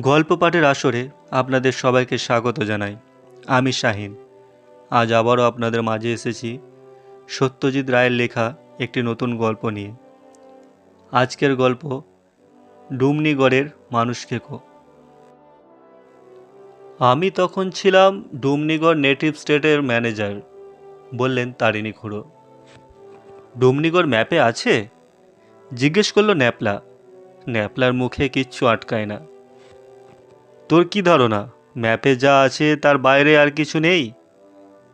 গল্প পাঠের আসরে আপনাদের সবাইকে স্বাগত জানাই। আমি শাহিন। আজ আবারও আপনাদের মাঝে এসেছি সত্যজিৎ রায়ের লেখা একটি নতুন গল্প নিয়ে। আজকের গল্প, ডুমনিগড়ের মানুষ খেকো আমি তখন ছিলাম ডুমনিগড় নেটিভ স্টেটের ম্যানেজার, বললেন তারিণী খুড়ো। ডুমনিগড় ম্যাপে আছে? জিজ্ঞেস করল ন্যাপলা। ন্যাপলার মুখে কিচ্ছু আটকায় না। তোর কি ধারণা? ম্যাপে যা আছে তার বাইরে আর কিছু নেই?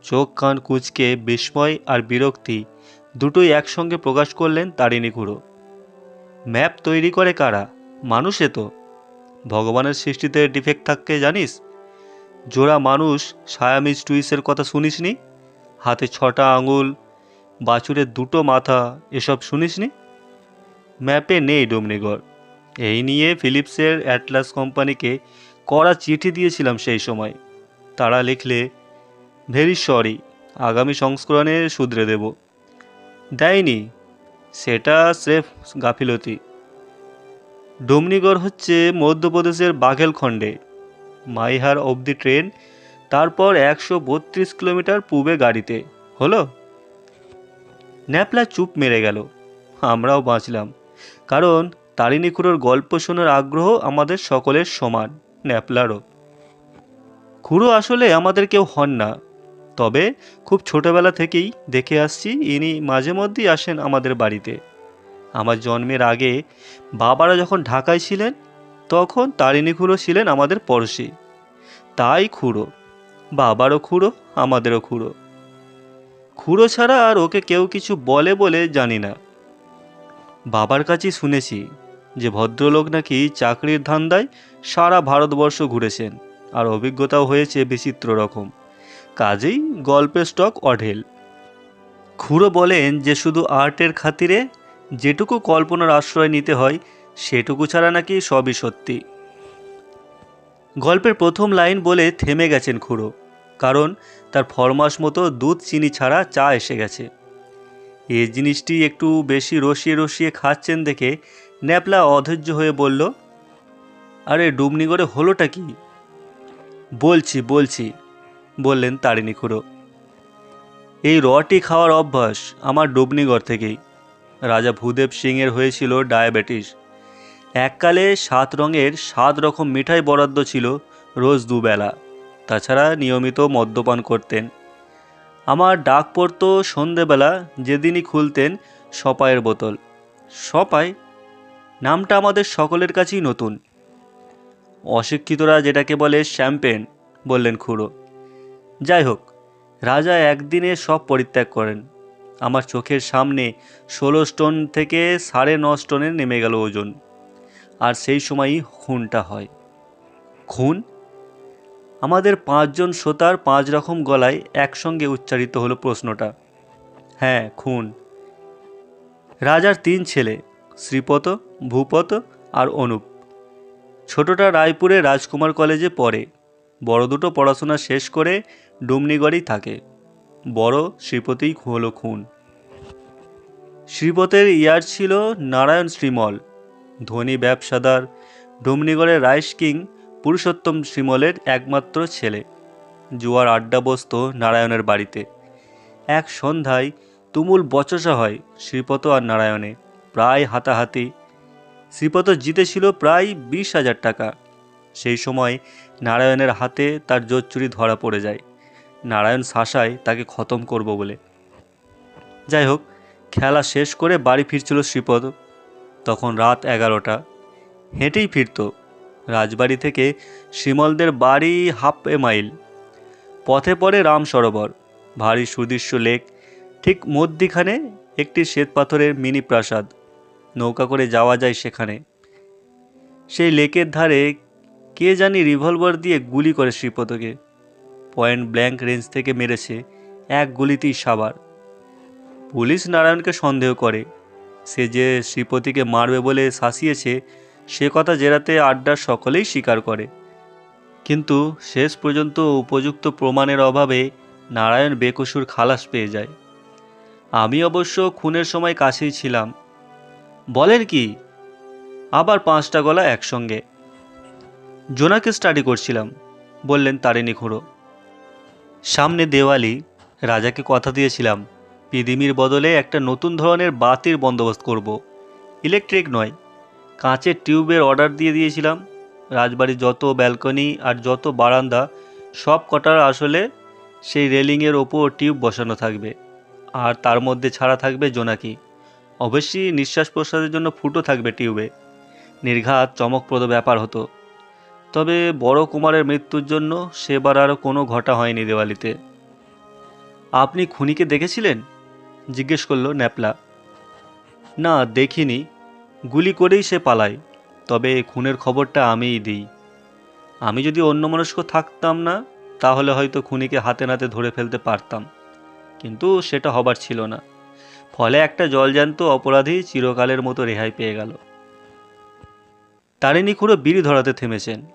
চোখ, কান, কুচকে, বিস্ময় আর বিরক্তি দুটোই একসঙ্গে প্রকাশ করলেন তারিণী খুড়ো। ম্যাপ তৈরি করে কারা? মানুষে তো। ভগবানের সৃষ্টিতে ডিফেক্ট থাকতে জানিস? জোড়া মানুষ, সায়ামিজ টুইসের কথা শুনিসনি? হাতে ছটা আঙুল বাছুরের দুটো মাথা, এসব শুনিসনি? ম্যাপে নেই ডুমনিগড়। এই নিয়ে ফিলিপসের অ্যাটলাস কোম্পানিকে কড়া চিঠি দিয়েছিলাম সেই সময়। তারা লিখলে, ভেরি সরি, আগামী সংস্করণে শুধরে দেব। দেয়নি, সেটা স্রেফ গাফিলতি। ডুমনিগড় হচ্ছে মধ্যপ্রদেশের বাঘেলখণ্ডে মাইহার অবধি ট্রেন, তারপর একশো বত্রিশ কিলোমিটার পূবে গাড়িতে। হলো? ন্যাপলা চুপ মেরে গেল। আমরাও বাঁচলাম, কারণ তারিণী গল্প শোনার আগ্রহ আমাদের সকলের সমান। ন্যাপলারও। খুড়ো আসলে আমাদের কেউ হন না। তবে খুব ছোটবেলা থেকেই দেখে আসছি ইনি মাঝে মধ্যেই আসেন আমাদের বাড়িতে। আমার জন্মের আগে বাবারা যখন ঢাকায় ছিলেন, তখন তারিণী খুড়ো ছিলেন আমাদের পড়শি। তাই খুড়ো, বাবারও খুড়ো, আমাদেরও খুড়ো। খুড়ো ছাড়া আর ওকে কেউ কিছু বলে বলে জানি না। বাবার কাছেই শুনেছি যে ভদ্রলোক নাকি চাকরির ধান্দায় সারা ভারতবর্ষ ঘুরেছেন, আর অভিজ্ঞতাও হয়েছে বিচিত্র রকম। কাজেই গল্পের স্টক অঢেল। খুড়ো বলেন যে শুধু আর্টের খাতিরে যেটুকু কল্পনার আশ্রয় নিতে হয়, সেটুকু ছাড়া নাকি সবই সত্যি। গল্পের প্রথম লাইন বলে থেমে গেছেন খুড়ো, কারণ তার ফরমাস মতো দুধ চিনি ছাড়া চা এসে গেছে। এই জিনিসটি একটু বেশি রসিয়ে রসিয়ে খাচ্ছেন দেখে ন্যাপলা অধৈর্য হয়ে বলল, আরে ডুবনিগড়ে হলোটা কি? বলছি বলছি, বললেন তারিণী খুড়ো। এই রটি খাওয়ার অভ্যাস আমার ডুবনিগড় থেকেই। রাজা ভূদেব সিংয়ের হয়েছিল ডায়াবেটিস। এককালে সাত রঙের সাত রকম মিঠাই বরাদ্দ ছিল রোজ দুবেলা। তাছাড়া নিয়মিত মদ্যপান করতেন। আমার ডাক পড়তো সন্ধেবেলা, যেদিনই খুলতেন সপায়ের বোতল। সপাই নামটা আমাদের সকলের কাছেই নতুন। অশিক্ষিতরা যেটাকে বলে শ্যাম্পেন বললেন খুড়ো। যাই হোক, রাজা একদিনে সব পরিত্যাগ করেন। আমার চোখের সামনে ষোলো স্টোন থেকে সাড়ে ন স্টোনে নেমে গেল ওজন। আর সেই সময়ই খুনটা হয়। খুন? আমাদের পাঁচজন শ্রোতার পাঁচ রকম গলায় একসঙ্গে উচ্চারিত হলো প্রশ্নটা। হ্যাঁ খুন। রাজার তিন ছেলে। শ্রীপত, ভূপত আর অনুপ। ছোটটা রায়পুরে রাজকুমার কলেজে পড়ে। বড় দুটো পড়াশোনা শেষ করে ডুমনিগড়েই থাকে। বড় শ্রীপতিই হলো খুন। শ্রীপতের ইয়ার ছিল নারায়ণ শ্রীমল। ধনী ব্যবসাদার, ডুমনিগড়ের রাইস কিং পুরুষোত্তম শ্রীমলের একমাত্র ছেলে। জুয়ার আড্ডা বসত নারায়ণের বাড়িতে। এক সন্ধ্যায় তুমুল বচসা হয় শ্রীপত আর নারায়ণে প্রায় হাতাহাতি। শ্রীপত জিতেছিল প্রায় বিশ হাজার টাকা। সেই সময় নারায়ণের হাতে তার জোচ্চুরি ধরা পড়ে যায়। নারায়ণ শাসায় তাকে খতম করব বলে। যাই হোক, খেলা শেষ করে বাড়ি ফিরছিল শ্রীপদ। তখন রাত এগারোটা। হেঁটেই ফিরত। রাজবাড়ি থেকে শ্রীমলদের বাড়ি হাফ এ মাইল। পথে পড়ে রাম সরোবর। ভারী সুদৃশ্য লেক। ঠিক মধ্যিখানে একটি শ্বেতপাথরের মিনি প্রাসাদ। নৌকা করে যাওয়া যায় সেখানে। সেই লেকের ধারে কে জানি রিভলভার দিয়ে গুলি করে শ্রীপদকে। পয়েন্ট ব্ল্যাঙ্ক রেঞ্জ থেকে মেরেছে এক গুলিতেই সাবার। পুলিশ নারায়ণকে সন্দেহ করে। সে যে শ্রীপতিকে মারবে বলে শাসিয়েছে, সে কথা জেরাতে আড্ডার সকলেই স্বীকার করে। কিন্তু শেষ পর্যন্ত উপযুক্ত প্রমাণের অভাবে নারায়ণ বেকসুর খালাস পেয়ে যায়। আমি অবশ্য খুনের সময় কাছেই ছিলাম। বলেন কি? আবার পাঁচটা গলা একসঙ্গে। জোনাকে স্টাডি করছিলাম, বললেন তারিণী খুঁড়ো। সামনে দেওয়ালি, রাজাকে কথা দিয়েছিলাম, পিদিমির বদলে একটা নতুন ধরনের বাতির বন্দোবস্ত করব। ইলেকট্রিক নয়, কাঁচের টিউবের অর্ডার দিয়ে দিয়েছিলাম। রাজবাড়ির যত ব্যালকনি আর যত বারান্দা, সব কটার আসলে সেই রেলিংয়ের ওপর টিউব বসানো থাকবে, আর তার মধ্যে ছাড়া থাকবে জোনাকি। অবশ্যই নিঃশ্বাস প্রশ্বাসের জন্য ফুটো থাকবে টিউবে। নির্ঘাত চমকপ্রদ ব্যাপার হতো। তবে বড় কুমারের মৃত্যুর জন্য সেবার আরও কোনো ঘটা হয়নি দেওয়ালিতে। আপনি খুনিকে দেখেছিলেন? জিজ্ঞেস করল ন্যাপলা। না, দেখিনি। গুলি করেই সে পালায়। তবে খুনের খবরটা আমিই দিই। আমি যদি অন্যমনস্ক থাকতাম না, তাহলে হয়তো খুনিকে হাতে নাতে ধরে ফেলতে পারতাম। কিন্তু সেটা হবার ছিল না। ফলে একটা জলজ্যান্ত অপরাধী চিরকালের মতো রেহাই পেয়ে গেল। তারিণী খুঁড়ো বিড়ি ধরাতে থেমেছেন।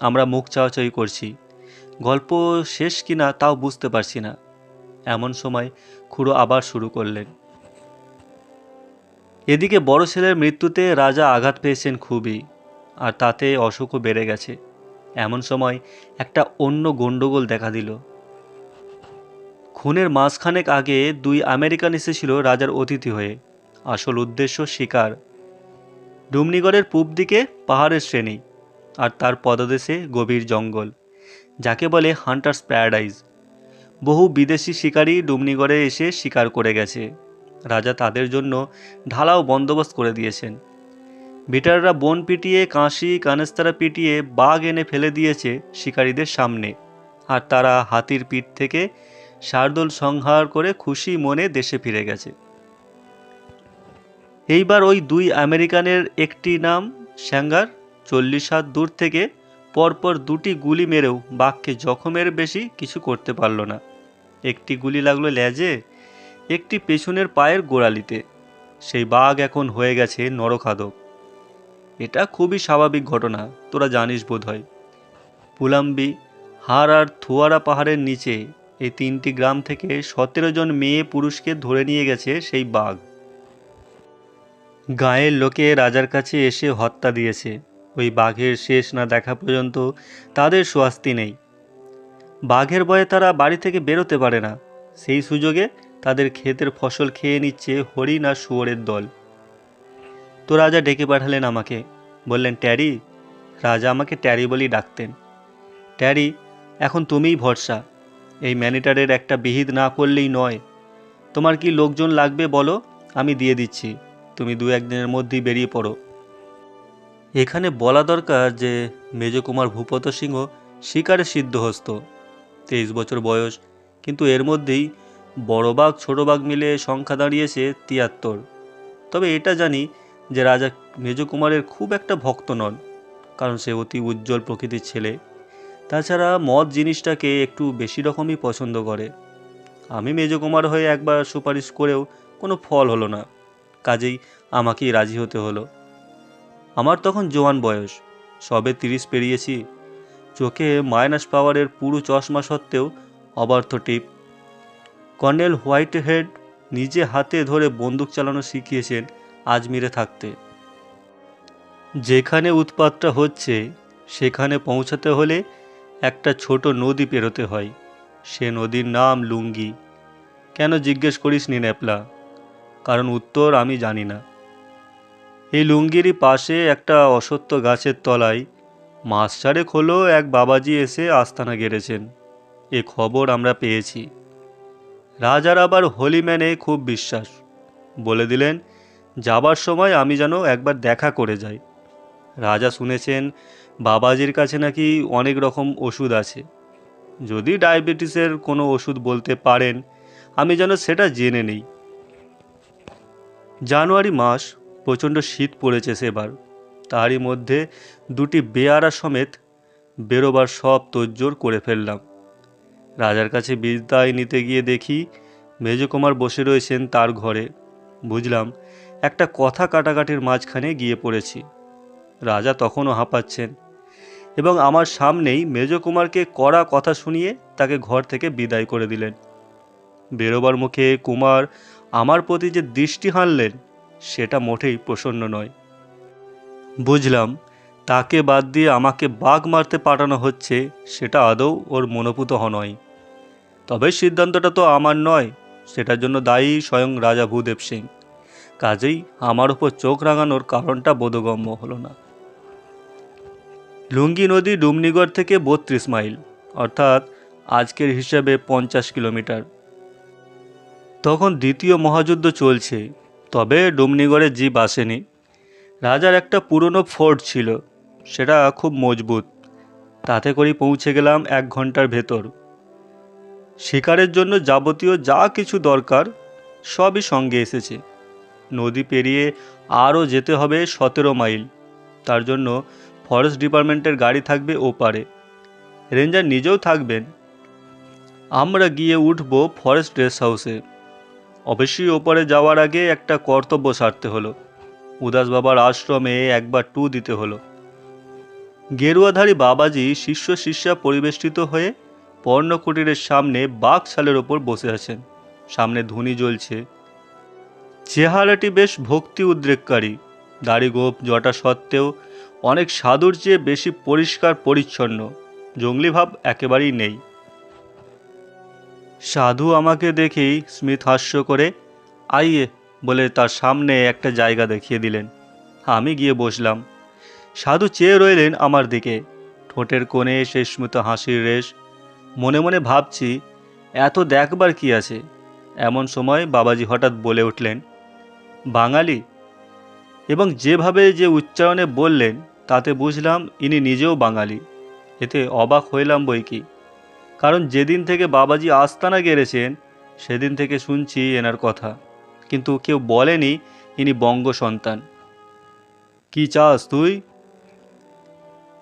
আমরা মুখ চাওয়াচাই করছি। গল্প শেষ কিনা তাও বুঝতে পারছি না। এমন সময় খুঁড়ো আবার শুরু করলেন। এদিকে বড় ছেলের মৃত্যুতে রাজা আঘাত পেয়েছেন খুবই, আর তাতে অসুখও বেড়ে গেছে। এমন সময় একটা অন্য গণ্ডগোল দেখা দিল। খুনের মাসখানেক আগে দুই আমেরিকান এসেছিল রাজার অতিথি হয়ে। আসল উদ্দেশ্য শিকার। ডুমনিগড়ের পূব দিকে পাহাড়ের শ্রেণি আর তার পদদেশে গভীর জঙ্গল, যাকে বলে হান্টার্স প্যারাডাইজ। বহু বিদেশি শিকারী ডুমনিগড়ে এসে শিকার করে গেছে। রাজা তাদের জন্য ঢালাও বন্দোবস্ত করে দিয়েছেন। বিটাররা বন পিটিয়ে কাঁশি কানেস্তারা পিটিয়ে বাঘ এনে ফেলে দিয়েছে শিকারীদের সামনে। আর তারা হাতির পিঠ থেকে শার্দুল সংহার করে খুশি মনে দেশে ফিরে গেছে। এইবার ওই দুই আমেরিকানের একটি নাম, স্যাঙ্গার, চল্লিশ হাত দূর থেকে পরপর দুটি গুলি মেরেও বাঘকে জখমের বেশি কিছু করতে পারল না। একটি গুলি লাগল লেজে একটি পেছনের পায়ের গোড়ালিতে। সেই বাঘ এখন হয়ে গেছে নরখাদক। এটা খুবই স্বাভাবিক ঘটনা, তোরা জানিস বোধ হয় পুলাম্বি হার আর থুয়ারা পাহাড়ের নিচে এই তিনটি গ্রাম থেকে সতেরো জন মেয়ে পুরুষকে ধরে নিয়ে গেছে সেই বাঘ। গায়ের লোকে রাজার কাছে এসে হত্যা দিয়েছে। ওই বাঘের শেষ না দেখা পর্যন্ত তাদের স্বাস্তি নেই। বাঘের ভয়ে তারা বাড়ি থেকে বেরোতে পারে না। সেই সুযোগে তাদের ক্ষেতের ফসল খেয়ে নিচ্ছে হরিণ আর শুয়োরের দল। তো রাজা ডেকে পাঠালেন আমাকে। বললেন, ট্যারি, রাজা আমাকে ট্যারি বলেই ডাকতেন। ট্যারি, এখন তুমিই ভরসা। এই ম্যানিটারের একটা বিহিত না করলেই নয়। তোমার কি লোকজন লাগবে বলো? আমি দিয়ে দিচ্ছি। তুমি দু একদিনের মধ্যেই বেরিয়ে পড়ো। এখানে বলা দরকার যে, মেজকুমার ভূপত সিংহ শিকারে সিদ্ধহস্ত। তেইশ বছর বয়স, কিন্তু এর মধ্যেই বড় বাঘ ছোট বাঘ মিলে সংখ্যা দাঁড়িয়েছে তিয়াত্তর। তবে এটা জানি যে রাজা মেজকুমারের খুব একটা ভক্ত নন, কারণ সে অতি উজ্জ্বল প্রকৃতির ছেলে। তাছাড়া মদ জিনিসটাকে একটু বেশি রকমই পছন্দ করে। আমি মেজকুমার হয়ে একবার সুপারিশ করেও কোনো ফল হলো না। কাজেই আমাকেই রাজি হতে হলো। আমার তখন জোয়ান বয়স। সবে তিরিশ পেরিয়েছি। চোখে মাইনাস পাওয়ারের পুরো চশমা সত্ত্বেও অবার্থ টিপ। কর্নেল হোয়াইট হেড নিজে হাতে ধরে বন্দুক চালানো শিখিয়েছেন আজমিরে থাকতে। যেখানে উৎপাতটা হচ্ছে, সেখানে পৌঁছাতে হলে একটা ছোট নদী পেরোতে হয়। সে নদীর নাম লুঙ্গি। কেন জিজ্ঞেস করিস নি ন্যাপলা? কারণ উত্তর আমি জানি না। এই লুঙ্গিরই পাশে একটা অসত্য গাছের তলায় মাস চারেক হলো এক বাবাজি এসে আস্তানা গেড়েছেন। এ খবর আমরা পেয়েছি। রাজার আবার হোলিম্যানে খুব বিশ্বাস। বলে দিলেন, যাবার সময় আমি যেন একবার দেখা করে যাই। রাজা শুনেছেন বাবাজির কাছে নাকি অনেক রকম ওষুধ আছে। যদি ডায়াবেটিসের কোনো ওষুধ বলতে পারেন, আমি যেন সেটা জেনে নেই। জানুয়ারি মাস, প্রচণ্ড শীত পড়েছে সেবার। তারই মধ্যে দুটি বেয়ারা সমেত বেরোবার সব তোজ্জোর করে ফেললাম। রাজার কাছে বিদায় নিতে গিয়ে দেখি মেজকুমার বসে রয়েছেন তার ঘরে। বুঝলাম একটা কথা কাটাকাটির মাঝখানে গিয়ে পড়েছি। রাজা তখনও হাঁপাচ্ছেন। এবং আমার সামনেই মেজকুমারকে কড়া কথা শুনিয়ে তাকে ঘর থেকে বিদায় করে দিলেন। বেরোবার মুখে কুমার আমার প্রতি যে দৃষ্টি হানলেন, সেটা মোটেই প্রসন্ন নয়। বুঝলাম, তাকে বাদ দিয়ে আমাকে বাঘ মারতে পাঠানো হচ্ছে, সেটা আদৌ ওর মনোপুত নয়। তবে সিদ্ধান্তটা তো আমার নয়, সেটার জন্য দায়ী স্বয়ং রাজা ভূদেব সিং। কাজেই আমার ওপর চোখ রাঙানোর কারণটা বোধগম্য হলো না। লুঙ্গি নদী ডুমনিগড় থেকে বত্রিশ মাইল, অর্থাৎ আজকের হিসাবে পঞ্চাশ কিলোমিটার। তখন দ্বিতীয় মহাযুদ্ধ চলছে, তবে ডুমনিগড়ে জীব আসেনি। রাজার একটা পুরনো ফোর্ট ছিল, সেটা খুব মজবুত। তাতে করে পৌঁছে গেলাম এক ঘণ্টার ভেতর। শিকারের জন্য যাবতীয় যা কিছু দরকার, সবই সঙ্গে এসেছে। নদী পেরিয়ে আরও যেতে হবে সতেরো মাইল, তার জন্য ফরেস্ট ডিপার্টমেন্টের গাড়ি থাকবে ওপারে। রেঞ্জার নিজেও থাকবেন। আমরা গিয়ে উঠব ফরেস্ট রেস্ট হাউসে। অবশ্যই ওপরে যাওয়ার আগে একটা কর্তব্য সারতে হলো। উদাস বাবার আশ্রমে একবার টু দিতে হলো। গেরুয়াধারী বাবাজি শিষ্য শিষ্যা পরিবেষ্টিত হয়ে পর্ণকুটিরের সামনে বাঘ ছালের ওপর বসে আছেন। সামনে ধুনি জ্বলছে। চেহারাটি বেশ ভক্তি উদ্রেককারী দাড়ি গোপ জটা সত্ত্বেও অনেক সাধুর চেয়ে বেশি পরিষ্কার পরিচ্ছন্ন। জঙ্গলি ভাব একেবারেই নেই। সাধু আমাকে দেখেই স্মিথ হাস্য করে, আইয়ে, বলে তার সামনে একটা জায়গা দেখিয়ে দিলেন। আমি গিয়ে বসলাম। সাধু চেয়ে রইলেন আমার দিকে। ঠোঁটের কোণে সেই স্মিত হাসির রেশ। মনে মনে ভাবছি, এত দেখবার কি আছে? এমন সময় বাবাজি হঠাৎ বলে উঠলেন, বাঙালি? এবং যেভাবে যে উচ্চারণে বললেন তাতে বুঝলাম ইনি নিজেও বাঙালি। এতে অবাক হইলাম বই কি। কারণ যেদিন থেকে বাবাজি আস্তানা গেড়েছেন, সেদিন থেকে শুনছি এনার কথা। কিন্তু কেউ বলেনি ইনি বঙ্গ সন্তান। কি চাস তুই?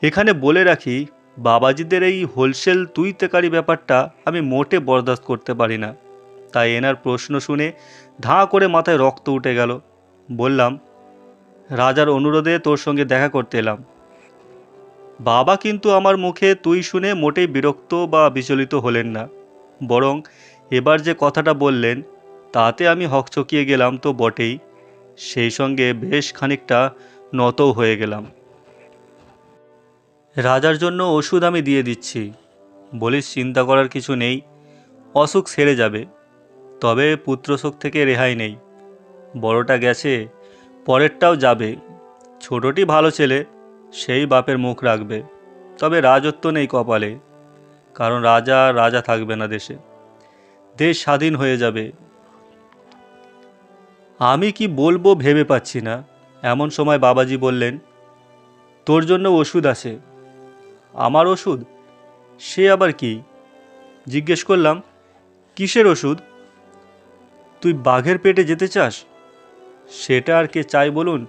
এখানে বলে রাখি, বাবাজিদের এই হোলসেল তুই তেকারি ব্যাপারটা আমি মোটে বরদাস্ত করতে পারি না। তাই এনার প্রশ্ন শুনে ধাঁ করে মাথায় রক্ত উঠে গেল। বললাম রাজার অনুরোধে তোর সঙ্গে দেখা করতে এলাম। বাবা কিন্তু আমার মুখে তুই শুনে মোটেই বিরক্ত বা বিচলিত হলেন না। বরং এবার যে কথাটা বললেন, তাতে আমি হকচকিয়ে গেলাম তো বটেই। সেই সঙ্গে বেশ খানিকটা নতও হয়ে গেলাম। রাজার জন্য ওষুধ আমি দিয়ে দিচ্ছি। বলিস চিন্তা করার কিছু নেই। অসুখ সেরে যাবে। তবে পুত্রশোক থেকে রেহাই নেই। বড়টা গেছে পরেরটাও যাবে। ছোটটি ভালো ছেলে, সেই বাপের মুখ রাখবে। তবে রাজত্ব নেই কপালে, কারণ রাজা রাজা থাকবে না দেশে। দেশ স্বাধীন হয়ে যাবে। আমি কি বলব ভেবে পাচ্ছি না, এমন সময় বাবাজি বললেন, তোর জন্য ওষুধ আছে। আমার ওষুধ? সে আবার কি? জিজ্ঞেস করলাম, কিসের ওষুধ? তুই বাঘের পেটে যেতে চাস? সেটা আর কে চাই বলুন?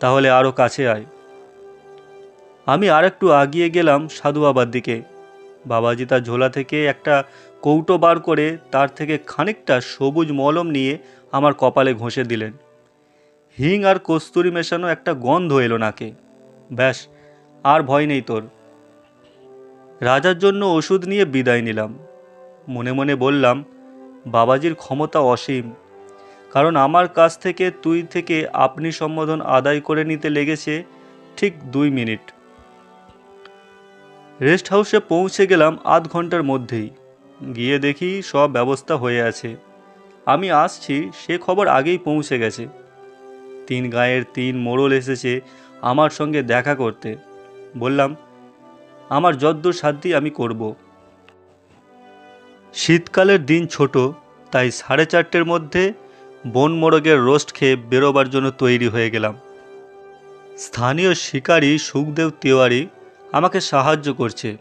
তাহলে আরও কাছে আয়। আমি আর একটু আগিয়ে গেলাম সাধু বাবার দিকে। বাবাজি তার ঝোলা থেকে একটা কৌটো বার করে তার থেকে খানিকটা সবুজ মলম নিয়ে আমার কপালে ঘষে দিলেন। হিং আর কস্তুরি মেশানো একটা গন্ধ এলো নাকে। ব্যাস, আর ভয় নেই তোর। রাজার জন্য ওষুধ নিয়ে বিদায় নিলাম। মনে মনে বললাম, বাবাজির ক্ষমতা অসীম। কারণ আমার কাছ থেকে, তুই থেকে আপনি সম্বোধন আদায় করে নিতে লেগেছে ঠিক দুই মিনিট। রেস্ট হাউসে পৌঁছে গেলাম আধ ঘণ্টার মধ্যেই। গিয়ে দেখি সব ব্যবস্থা হয়ে আছে। আমি আসছি, সে খবর আগেই পৌঁছে গেছে। তিন গায়ের তিন মোড়ল এসেছে আমার সঙ্গে দেখা করতে। বললাম, আমার যদ্দূর সাধ্যি আমি করব। শীতকালের দিন ছোট, তাই সাড়ে চারটের মধ্যে বন মোরগের রোস্ট খেয়ে বেরোবার জন্য তৈরি হয়ে গেলাম। স্থানীয় শিকারী সুখদেব তিওয়ারি আমাকে সাহায্য করছে।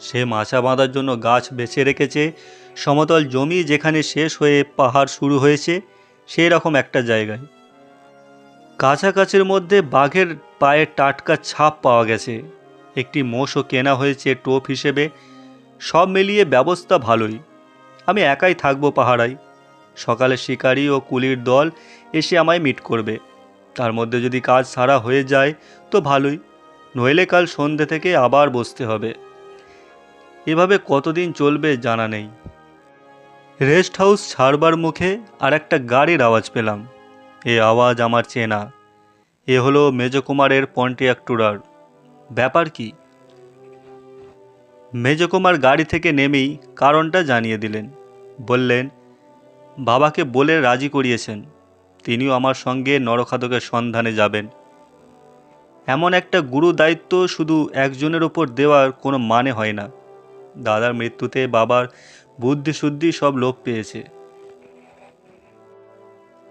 সে মাছা বাঁধার জন্য গাছ বেছে রেখেছে। সমতল জমি যেখানে শেষ হয়ে পাহাড় শুরু হয়েছে সেই রকম একটা জায়গায়। কাছাকাছির মধ্যে বাঘের পায়ের টাটকা ছাপ পাওয়া গেছে। একটি মোষও কেনা হয়েছে টোপ হিসেবে। সব মিলিয়ে ব্যবস্থা ভালোই। আমি একাই থাকব পাহারায় সকালে শিকারি ও কুলির দল এসে আমায় মিট করবে। তার মধ্যে যদি কাজ সারা হয়ে যায়, তো ভালোই। নইলে কাল সন্ধে থেকে আবার বসতে হবে। এভাবে কতদিন চলবে জানা নেই। রেস্ট হাউস ছাড়বার মুখে আর একটা গাড়ির আওয়াজ পেলাম। এ আওয়াজ আমার চেনা। এ হলো মেজকুমারের পন্টিয়াক টুরার ব্যাপার কি? মেজকুমার গাড়ি থেকে নেমেই কারণটা জানিয়ে দিলেন। বললেন বাবাকে বলে রাজি করিয়েছেন। তিনিও আমার সঙ্গে নরখাদকের সন্ধানে যাবেন। এমন একটা গুরু দায়িত্ব শুধু একজনের ওপর দেওয়ার কোনো মানে হয় না। দাদার মৃত্যুতে বাবার বুদ্ধি শুদ্ধি সব লোপ পেয়েছে।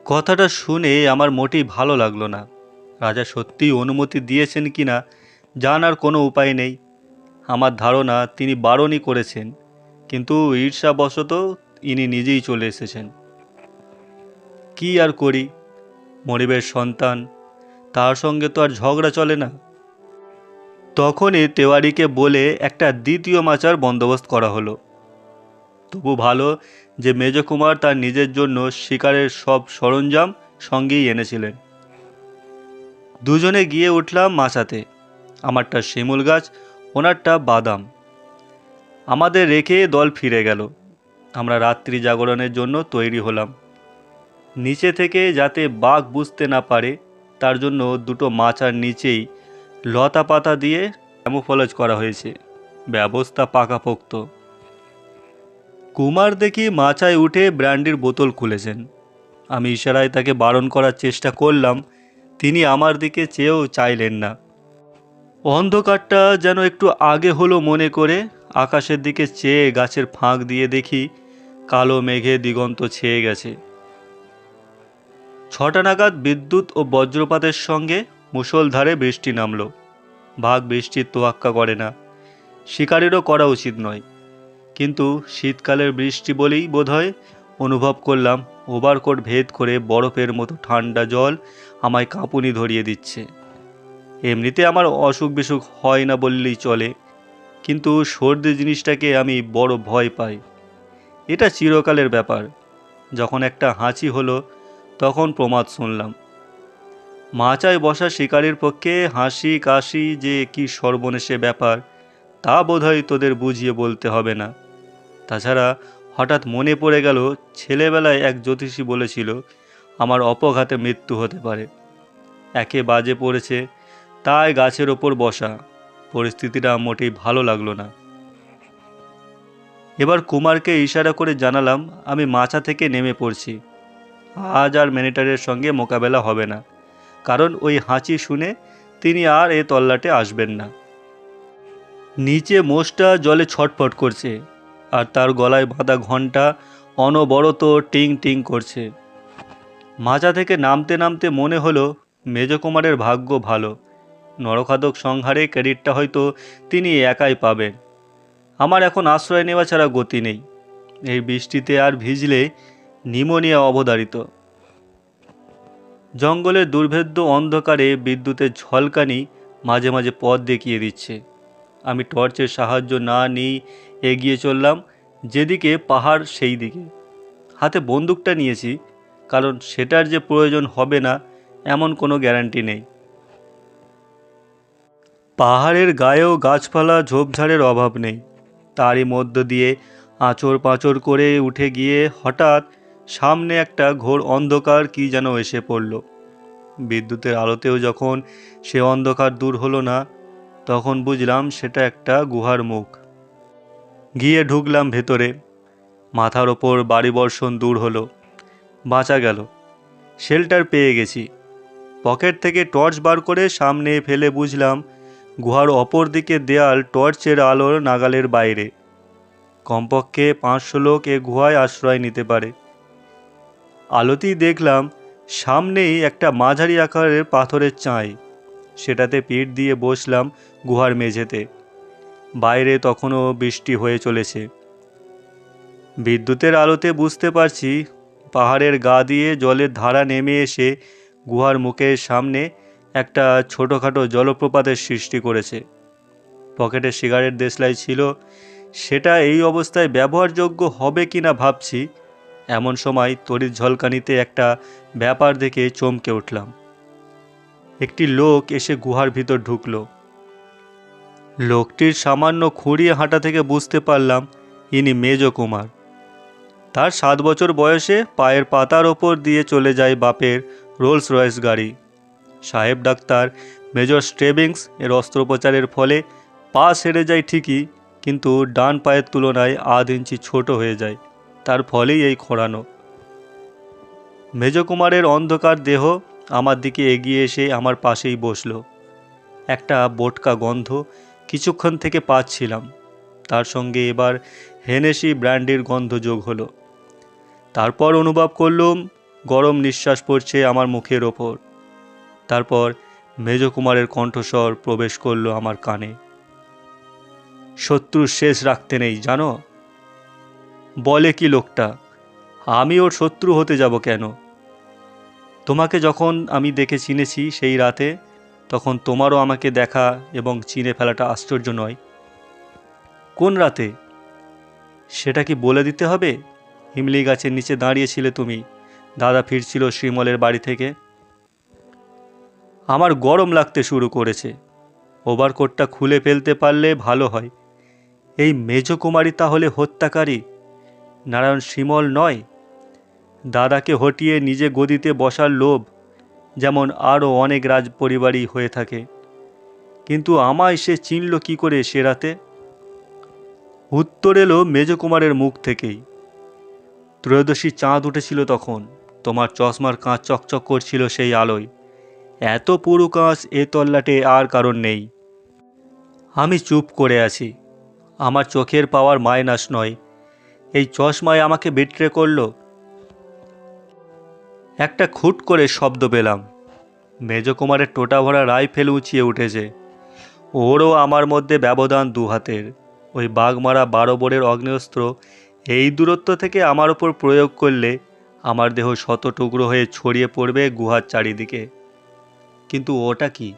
কথাটা শুনে আমার মোটেই ভালো লাগল না। রাজা সত্যিই অনুমতি দিয়েছেন কি না জানার কোনো উপায় নেই। আমার ধারণা তিনি বারণই করেছেন, কিন্তু ঈর্ষাবশত ইনি নিজেই চলে এসেছেন। কি আর করি? মরিবের সন্তান, তার সঙ্গে তো আর ঝগড়া চলে না। তখনই তেওয়ারিকে বলে একটা দ্বিতীয় মাচার বন্দোবস্ত করা হলো। তবু ভালো যে মেজকুমার তার নিজের জন্য শিকারের সব সরঞ্জাম সঙ্গেই এনেছিলেন। দুজনে গিয়ে উঠলাম মাচাতে। আমারটা শিমুল গাছ, ওনারটা বাদাম। আমাদের রেখে দল ফিরে গেল। আমরা রাত্রি জাগরণের জন্য তৈরি হলাম। নিচে থেকে যাতে বাঘ বুঝতে না পারে, তার জন্য দুটো মাচার নিচেই লতা পাতা দিয়ে ক্যামোফলেজ করা হয়েছে। ব্যবস্থা পাকাপোক্ত। কুমার দেখি মাচায় উঠে ব্র্যান্ডির বোতল খুলেছেন। আমি ইশারায় তাকে বারণ করার চেষ্টা করলাম, তিনি আমার দিকে চেয়েও চাইলেন না। অন্ধকারটা যেন একটু আগে হলো মনে করে আকাশের দিকে চেয়ে গাছের ফাঁক দিয়ে দেখি কালো মেঘে দিগন্ত ছেয়ে গেছে। ছটা নাগাদ বিদ্যুৎ ও বজ্রপাতের সঙ্গে মুষলধারে বৃষ্টি নামল। ভাগ বৃষ্টির তোয়াক্কা করে না। শিকারেরও করা উচিত নয়। কিন্তু শীতকালের বৃষ্টি বলেই বোধহয় অনুভব করলাম, ওভারকোট ভেদ করে বরফের মতো ঠান্ডা জল আমায় কাঁপুনি ধরিয়ে দিচ্ছে। এমনিতে আমার অসুখ বিসুখ হয় না বললেই চলে, কিন্তু সর্দি জিনিসটাকে আমি বড় ভয় পাই। এটা চিরকালের ব্যাপার। যখন একটা হাঁচি হলো তখন প্রমাদ শুনলাম। মাচায় বসা শিকারের পক্ষে হাসি কাশি যে কি সর্বনেশে ব্যাপার, তা বোধহয় তোদের বুঝিয়ে বলতে হবে না। তাছাড়া হঠাৎ মনে পড়ে গেল, ছেলেবেলায় এক জ্যোতিষী বলেছিল, আমার অপঘাতে মৃত্যু হতে পারে। একে বাজে পড়েছে, তাই গাছের ওপর বসা। পরিস্থিতিটা মোটেই ভালো লাগল না। এবার কুমারকে ইশারা করে জানালাম, আমি মাচা থেকে নেমে পড়ছি। আজ আর ম্যানেটারের সঙ্গে মোকাবেলা হবে না। কারণ ওই হাঁচি শুনে তিনি আর এ তল্লাটে আসবেন না। নিচে মোষটা জলে ছটফট করছে, আর তার গলায় বাঁধা ঘণ্টা অনবরত টিং টিং করছে। মাচা থেকে নামতে নামতে মনে হলো মেজকুমারের ভাগ্য ভালো। নরখাদক সংহারে ক্রেডিটটা হয়তো তিনি একাই পাবেন। আমার এখন আশ্রয় নেওয়া ছাড়া গতি নেই। এই বৃষ্টিতে আর ভিজলে নিমোনিয়া অবধারিত। জঙ্গলের দুর্ভেদ্য অন্ধকারে বিদ্যুতের ঝলকানি মাঝে মাঝে পথ দেখিয়ে দিচ্ছে। আমি টর্চের সাহায্য না নিই এগিয়ে চললাম, যেদিকে পাহাড় সেই দিকে। হাতে বন্দুকটা নিয়েছি, কারণ সেটার যে প্রয়োজন হবে না, এমন কোনো গ্যারান্টি নেই। পাহাড়ের গায়েও গাছপালা ঝোপঝাড়ের অভাব নেই। তারই মধ্য দিয়ে আঁচড় পাঁচড় করে উঠে গিয়ে হঠাৎ সামনে একটা ঘোর অন্ধকার কি যেন এসে পড়ল। বিদ্যুতের আলোতেও যখন সে অন্ধকার দূর হলো না, তখন বুঝলাম সেটা একটা গুহার মুখ। গিয়ে ঢুকলাম ভেতরে। মাথার ওপর বাড়ি বর্ষণ দূর হলো। বাঁচা গেল। শেল্টার পেয়ে গেছি। পকেট থেকে টর্চ বার করে সামনে ফেলে বুঝলাম, গুহার অপর দিকে দেয়াল টর্চের আলোর নাগালের বাইরে। কমপক্ষে পাঁচশো লোক এ গুহায় আশ্রয় নিতে পারে। আলোতেই দেখলাম সামনেই একটা মাঝারি আকারের পাথরের চাঁই। সেটাতে পিঠ দিয়ে বসলাম গুহার মেঝেতে। বাইরে তখনও বৃষ্টি হয়ে চলেছে। বিদ্যুতের আলোতে বুঝতে পারছি পাহাড়ের গা দিয়ে জলের ধারা নেমে এসে গুহার মুখের সামনে একটা ছোটোখাটো জলপ্রপাতের সৃষ্টি করেছে। পকেটে সিগারেট দেশলাই ছিল। সেটা এই অবস্থায় ব্যবহারযোগ্য হবে কি না ভাবছি। এমন সময় তড়িৎ ঝলকানিতে একটা ব্যাপার দেখে চমকে উঠলাম। একটি লোক এসে গুহার ভিতর ঢুকলো। লোকটির সামান্য খুঁড়িয়ে হাঁটা থেকে বুঝতে পারলাম, ইনি মেজ কুমার। তার সাত বছর বয়সে পায়ের পাতার ওপর দিয়ে চলে যায় বাপের রোলস রয়েস গাড়ি। সাহেব ডাক্তার, মেজর স্ট্রেবিংস, এর অস্ত্রোপচারের ফলে পা সেরে যায় ঠিকই, কিন্তু ডান পায়ের তুলনায় আধ ইঞ্চি ছোট হয়ে যায়। তার ফলেই এই খোঁড়ানো মেজকুমারের অন্ধকার দেহ আমার দিকে এগিয়ে এসে আমার পাশেই বসল। একটা বোটকা গন্ধ কিছুক্ষণ থেকে পাচ্ছিলাম। তার সঙ্গে এবার হেনেসি ব্র্যান্ডের গন্ধ যোগ হলো। তারপর অনুভব করলুম, গরম নিঃশ্বাস পড়ছে আমার মুখের ওপর। তারপর মেজকুমারের কণ্ঠস্বর প্রবেশ করল আমার কানে। শত্রুর শেষ রাখতে নেই, জানো? বলে কি লোকটা? আমি ওর শত্রু হতে যাব কেন? তোমাকে যখন আমি দেখে চিনেছি সেই রাতে, তখন তোমারও আমাকে দেখা এবং চিনে ফেলাটা আশ্চর্য নয়। কোন রাতে? সেটা কি বলে দিতে হবে? হিমলি গাছের নিচে দাঁড়িয়েছিলে তুমি। দাদা ফিরছিল শ্রীমলের বাড়ি থেকে। আমার গরম লাগতে শুরু করেছে। ওভারকোটটা খুলে ফেলতে পারলে ভালো হয়। এই মেজ কুমারী তাহলে হত্যাকারী? নারায়ণ শ্রীমল নয়। দাদাকে হটিয়ে নিজে গদিতে বসার লোভ যেমন আরও অনেক রাজ পরিবারই হয়ে থাকে। কিন্তু আমায় সে চিনল কি করে সে রাতে? উত্তর এলো মেজকুমারের মুখ থেকেই। ত্রয়োদশী চাঁদ উঠেছিল তখন। তোমার চশমার কাঁচ চকচক করছিল সেই আলোয়। এত পুরু কাঁচ এ তল্লাটে আর কারণ নেই। আমি চুপ করে আছি। আমার চোখের পাওয়ার মাইনাস নয়। এই চশমায় আমাকে বিট্রে করল। একটা খুট করে শব্দ পেলাম। মেজকুমারের টোটা ভরা রাইফেল উঁচিয়ে উঠেছে। ওরও আমার মধ্যে ব্যবধান দু হাতের। ওই বাঘমারা বারো বোরের অগ্নেস্ত্র এই দূরত্ব থেকে আমার ওপর প্রয়োগ করলে আমার দেহ শত টুকরো হয়ে ছড়িয়ে পড়বে গুহার চারিদিকে। কিন্তু ওটা কি?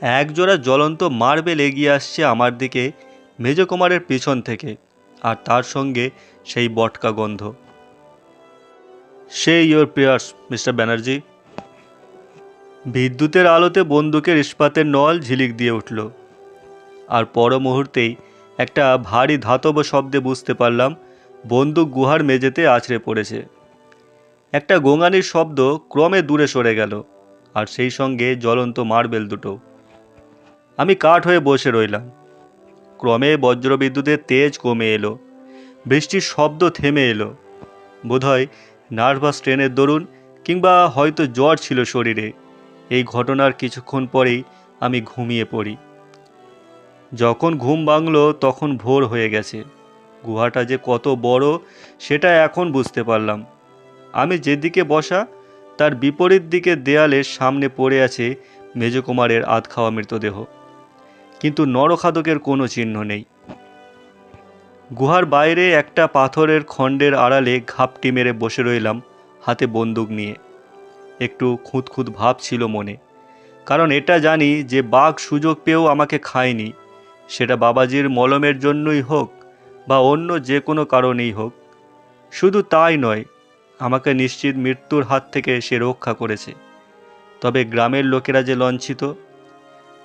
একজোড়া জ্বলন্ত মার্বেল এগিয়ে আসছে আমার দিকে মেজকুমারের পিছন থেকে। আর তার সঙ্গে সেই বটকা গন্ধ। Say your prayers, mister Banerjee, বিদ্যুতের আলোতে বন্দুকের ইস্পাতের নল ঝিলিক দিয়ে উঠল। আর পর মুহূর্তেই একটা ভারী ধাতব শব্দে বুঝতে পারলাম, বন্দুক গুহার মেঝেতে আছড়ে পড়েছে। একটা গোঙানির শব্দ ক্রমে দূরে সরে গেল, আর সেই সঙ্গে জ্বলন্ত মার্বেল দুটো। আমি কাঠ হয়ে বসে রইলাম। ক্রমে বজ্রবিদ্যুতের তেজ কমে এলো। বৃষ্টির শব্দ থেমে এলো। বোধহয় নার্ভাস ট্রেনের দরুন কিংবা হয়তো জ্বর ছিল শরীরে। এই ঘটনার কিছুক্ষণ পরেই আমি ঘুমিয়ে পড়ি। যখন ঘুম ভাঙল তখন ভোর হয়ে গেছে। গুহাটা যে কত বড় সেটা এখন বুঝতে পারলাম। আমি যেদিকে বসা, তার বিপরীত দিকে দেয়ালের সামনে পড়ে আছে মেজকুমারের আধ খাওয়া মৃতদেহ। কিন্তু নরখাদকের কোনো চিহ্ন নেই। গুহার বাইরে একটা পাথরের খণ্ডের আড়ালে ঘাপটি মেরে বসে রইলাম হাতে বন্দুক নিয়ে। একটু খুঁতখুঁত ভাব ছিল মনে, কারণ এটা জানি যে বাঘ সুযোগ পেয়েও আমাকে খায়নি। সেটা বাবাজির মলমের জন্যই হোক বা অন্য যে কোনো কারণেই হোক। শুধু তাই নয়, আমাকে নিশ্চিত মৃত্যুর হাত থেকে সে রক্ষা করেছে। তবে গ্রামের লোকেরা যে লঞ্ছিত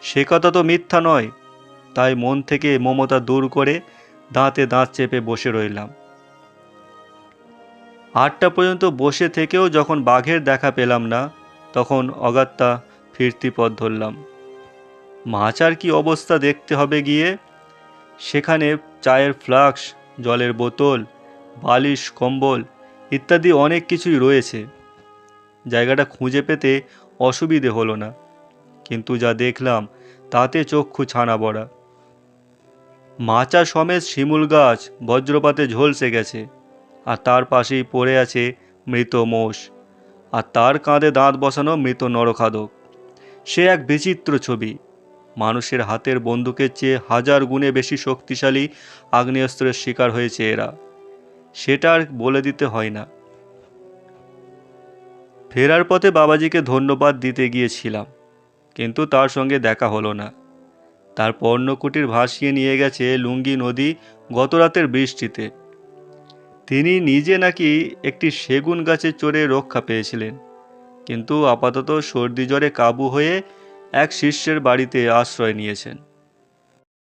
সে কথা তো মিথ্যা নয়। তাই মন থেকে মমতা দূর করে দাঁতে দাঁত চেপে বসে রইলাম। আটটা পর্যন্ত বসে থেকেও যখন বাঘের দেখা পেলাম না, তখন অগাত্তা ফিরতি পথ ধরলাম। মাচার কি অবস্থা দেখতে হবে গিয়ে? সেখানে চায়ের ফ্লাক্স, জলের বোতল, বালিশ, কম্বল ইত্যাদি অনেক কিছুই রয়েছে। জায়গাটা খুঁজে পেতে অসুবিধে হলো না। কিন্তু যা দেখলাম, তাতে চক্ষু ছানা বড়া মাচা সমেত শিমুল গাছ বজ্রপাতে ঝলসে গেছে, আর তার পাশেই পড়ে আছে মৃত মোষ, আর তার কাঁধে দাঁত বসানো মৃত নরখাদক। সে এক বিচিত্র ছবি। মানুষের হাতের বন্দুকের চেয়ে হাজার গুণে বেশি শক্তিশালী আগ্নেয়স্ত্রের শিকার হয়েছে এরা। সেটা আর বলে দিতে হয় না। ফেরার পথে বাবাজিকে ধন্যবাদ দিতে গিয়েছিলাম। কিন্তু তার সঙ্গে দেখা হলো না। তার পর্ণকুটির ভাসিয়ে নিয়ে গেছে লুঙ্গি নদী গত রাতের বৃষ্টিতে। তিনি নিজে নাকি একটি সেগুন গাছে চড়ে রক্ষা পেয়েছিলেন, কিন্তু আপাতত সর্দি জ্বরে কাবু হয়ে এক শিষ্যের বাড়িতে আশ্রয় নিয়েছেন।